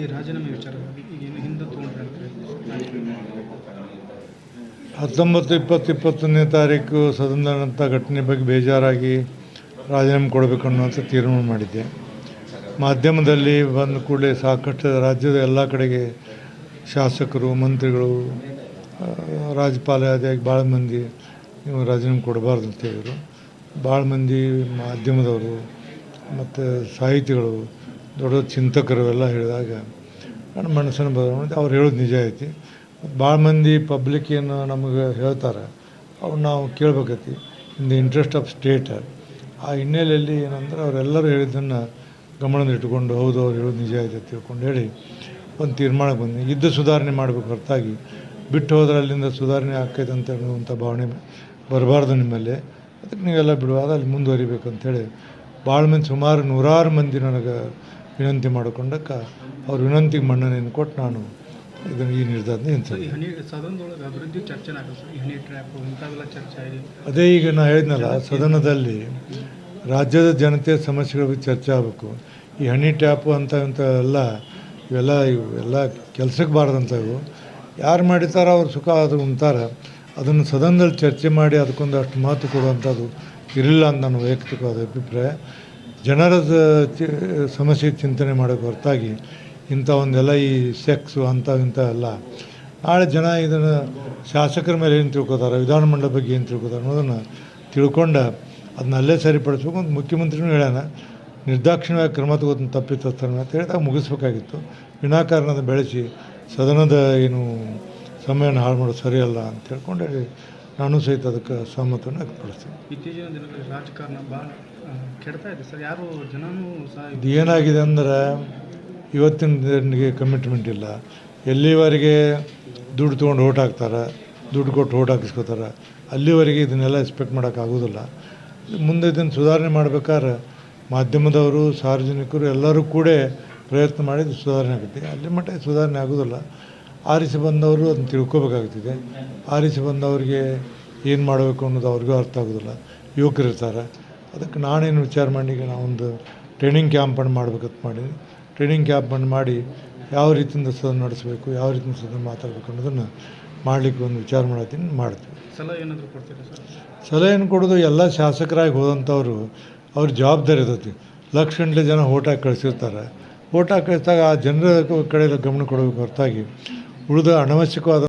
ಈ ರಾಜೀನಾಮೆ ವಿಚಾರವಾಗಿ ಹತ್ತೊಂಬತ್ತು ಇಪ್ಪತ್ತು ಇಪ್ಪತ್ತೊಂದನೇ ತಾರೀಕು ಸದನದಂಥ ಘಟನೆ ಬಗ್ಗೆ ಬೇಜಾರಾಗಿ ರಾಜೀನಾಮೆ ಕೊಡಬೇಕು ಅನ್ನುವಂಥ ತೀರ್ಮಾನ ಮಾಡಿದ್ದೆ. ಮಾಧ್ಯಮದಲ್ಲಿ ಬಂದ ಕೂಡಲೇ ಸಾಕಷ್ಟು ರಾಜ್ಯದ ಎಲ್ಲ ಕಡೆಗೆ ಶಾಸಕರು, ಮಂತ್ರಿಗಳು ರಾಜ್ಯಪಾಲ ಅದೇ ಭಾಳ ಮಂದಿ ನೀವು ರಾಜೀನಾಮೆ ಕೊಡಬಾರ್ದು ಅಂತ ಹೇಳಿದರು. ಭಾಳ ಮಂದಿ ಮಾಧ್ಯಮದವರು ಮತ್ತು ಸಾಹಿತಿಗಳು ದೊಡ್ಡ ಚಿಂತಕರು ಎಲ್ಲ ಹೇಳಿದಾಗ ನನ್ನ ಮನಸ್ಸನ್ನು ಬದಲಾವಣೆ ಅವ್ರು ಹೇಳೋದು ನಿಜ ಐತಿ. ಭಾಳ ಮಂದಿ ಪಬ್ಲಿಕ್ ಏನು ನಮಗೆ ಹೇಳ್ತಾರೆ, ಅವ್ರು ನಾವು ಕೇಳ್ಬೇಕೈತಿ. In the interest of state ಆ ಹಿನ್ನೆಲೆಯಲ್ಲಿ ಏನಂದ್ರೆ ಅವರೆಲ್ಲರೂ ಹೇಳಿದ್ದನ್ನು ಗಮನದಲ್ಲಿ ಇಟ್ಟುಕೊಂಡು, ಹೌದು, ಅವ್ರು ಹೇಳೋದು ನಿಜ ಐತೆ ತಿಳ್ಕೊಂಡು ಹೇಳಿ ಒಂದು ತೀರ್ಮಾನಕ್ಕೆ ಬಂದು ಇದ್ದು ಸುಧಾರಣೆ ಮಾಡಬೇಕು ಹೊರತಾಗಿ. ಬಿಟ್ಟು ಹೋದ್ರೆ ಅಲ್ಲಿಂದ ಸುಧಾರಣೆ ಆಕೈತೆ ಅಂತ ಹೇಳುವಂಥ ಭಾವನೆ ಬರಬಾರ್ದು ನಿಮ್ಮಲ್ಲಿ. ಅದಕ್ಕೆ ನೀವೆಲ್ಲ ಬಿಡುವಾಗ ಅಲ್ಲಿ ಮುಂದುವರಿಬೇಕು ಅಂತೇಳಿ ಭಾಳ ಮಂದಿ, ಸುಮಾರು ನೂರಾರು ಮಂದಿ ನನಗೆ ವಿನಂತಿ ಮಾಡಿಕೊಂಡಕ್ಕ ಅವ್ರ ವಿನಂತಿಗೆ ಮನ್ನಣೆಯನ್ನು ಕೊಟ್ಟು ನಾನು ಇದನ್ನು ಈ ನಿರ್ಧಾರ ಆಗಿ ಅದೇ ಈಗ ನಾ ಹೇಳಿದ್ನಲ್ಲ ಸದನದಲ್ಲಿ ರಾಜ್ಯದ ಜನತೆಯ ಸಮಸ್ಯೆಗಳ ಬಗ್ಗೆ ಚರ್ಚೆ ಆಗಬೇಕು. ಈ ಹನಿ ಟ್ಯಾಪು ಅಂತ ಅಂತ ಎಲ್ಲ ಇವೆಲ್ಲ ಇವು ಎಲ್ಲ ಕೆಲ್ಸಕ್ಕೆ ಬಾರದಂಥ ಇವು ಯಾರು ಮಾಡಿತಾರೋ ಅವ್ರು ಸುಖ ಅದು ಉಣ್ತಾರೆ ಅದನ್ನು ಸದನದಲ್ಲಿ ಚರ್ಚೆ ಮಾಡಿ ಅದಕ್ಕೊಂದಷ್ಟು ಮಹತ್ವ ಕೊಡುವಂಥದ್ದು ಇರಲಿಲ್ಲ ಅಂತ ನನ್ನ ವೈಯಕ್ತಿಕವಾದ ಅಭಿಪ್ರಾಯ. ಜನರ ಸಮಸ್ಯೆ ಚಿಂತನೆ ಮಾಡೋಕ್ಕೆ ಹೊರತಾಗಿ ಇಂಥ ಒಂದೆಲ್ಲ ಈ ಸೆಕ್ಸು ಅಂಥ ಇಂಥ ಎಲ್ಲ, ನಾಳೆ ಜನ ಇದನ್ನು ಶಾಸಕರ ಮೇಲೆ ಏನು ತಿಳ್ಕೊತಾರೆ ವಿಧಾನಮಂಡಲ ಬಗ್ಗೆ ಏನು ತಿಳ್ಕೊತಾರೆ ಅನ್ನೋದನ್ನು ತಿಳ್ಕೊಂಡು ಅದನ್ನ ಅಲ್ಲೇ ಸರಿಪಡಿಸ್ಬೇಕು ಅಂತ ಮುಖ್ಯಮಂತ್ರಿನೂ ಹೇಳೋಣ ನಿರ್ದಾಕ್ಷಿಣ್ಯವಾಗಿ ಕ್ರಮ ತಗೋದನ್ನು ತಪ್ಪಿತಸ್ಥರನ್ನ ಅಂತ ಹೇಳಿದಾಗ ಮುಗಿಸ್ಬೇಕಾಗಿತ್ತು. ವಿನಾಕಾರಣದ ಬೆಳೆಸಿ ಸದನದ ಏನು ಸಮಯವನ್ನು ಹಾಳು ಮಾಡೋದು ಸರಿಯಲ್ಲ ಅಂತ ಹೇಳ್ಕೊಂಡು ಹೇಳಿ ನಾನು ಸಹಿತ ಅದಕ್ಕೆ ಸಹಮತವನ್ನು ವ್ಯಕ್ತಪಡಿಸ್ತೀನಿ. ಇತ್ತೀಚಿನ ದಿನಗಳಲ್ಲಿ ರಾಜಕಾರಣ ಭಾಳ ಕೆಡ್ತಾ ಇದೆ. ಸರ್ ಯಾರು ಜನನೂ ಸಹ ಇದು ಏನಾಗಿದೆ ಅಂದ್ರೆ ಇವತ್ತಿನ ದಿನಗೆ ಕಮಿಟ್ಮೆಂಟ್ ಇಲ್ಲ. ಎಲ್ಲಿವರೆಗೆ ದುಡ್ಡು ತೊಗೊಂಡು ಓಟ್ ಹಾಕ್ತಾರೆ ದುಡ್ಡು ಕೊಟ್ಟು ಓಟ್ ಹಾಕಿಸ್ಕೋತಾರೆ ಅಲ್ಲಿವರೆಗೆ ಇದನ್ನೆಲ್ಲ ಎಕ್ಸ್ಪೆಕ್ಟ್ ಮಾಡೋಕ್ಕಾಗೋದಿಲ್ಲ ಮುಂದೆ ಇದನ್ನು ಸುಧಾರಣೆ ಮಾಡ್ಬೇಕಾದ್ರೆ ಮಾಧ್ಯಮದವರು ಸಾರ್ವಜನಿಕರು ಎಲ್ಲರೂ ಕೂಡ ಪ್ರಯತ್ನ ಮಾಡಿದ್ದು ಸುಧಾರಣೆ ಆಗುತ್ತೆ. ಅಲ್ಲಿ ಮಟ್ಟ ಸುಧಾರಣೆ ಆಗೋದಿಲ್ಲ. ಆರಿಸಿ ಬಂದವರು ಅದನ್ನು ತಿಳ್ಕೊಬೇಕಾಗ್ತಿದೆ. ಆರಿಸಿ ಬಂದವರಿಗೆ ಏನು ಮಾಡಬೇಕು ಅನ್ನೋದು ಅವ್ರಿಗೂ ಅರ್ಥ ಆಗೋದಿಲ್ಲ. ಯುವಕರಿರ್ತಾರೆ ಅದಕ್ಕೆ ನಾನೇನು ವಿಚಾರ ಮಾಡಿ ಈಗ ನಾವೊಂದು ಟ್ರೈನಿಂಗ್ ಕ್ಯಾಂಪನ್ನು ಮಾಡ್ಬೇಕಂತ ಮಾಡಿ ಟ್ರೈನಿಂಗ್ ಕ್ಯಾಂಪನ್ನು ಮಾಡಿ ಯಾವ ರೀತಿಯಿಂದ ಸದನ ನಡೆಸಬೇಕು ಯಾವ ರೀತಿಯಿಂದ ಸದನ ಮಾತಾಡಬೇಕು ಅನ್ನೋದನ್ನು ಮಾಡಲಿಕ್ಕೆ ಒಂದು ವಿಚಾರ ಮಾಡತ್ತೀನಿ ಮಾಡ್ತೀವಿ ಸಲಹೆ ಏನಾದರೂ ಕೊಡ್ತೀರಾ ಸರ್? ಸಲಹೆಯನ್ನು ಕೊಡೋದು ಎಲ್ಲ ಶಾಸಕರಾಗಿ ಹೋದಂಥವ್ರು ಅವ್ರ ಜವಾಬ್ದಾರಿ ಇರ್ತೈತಿ. ಲಕ್ಷ ಗಂಟಲೆ ಜನ ಓಟಾಗಿ ಕಳಿಸಿರ್ತಾರೆ. ಓಟಾಗಿ ಕಳಿಸಿದಾಗ ಆ ಜನರ ಕಡೆ ಗಮನ ಕೊಡಬೇಕು ಹೊರತಾಗಿ ಉಳಿದ ಅನವಶ್ಯಕವಾದ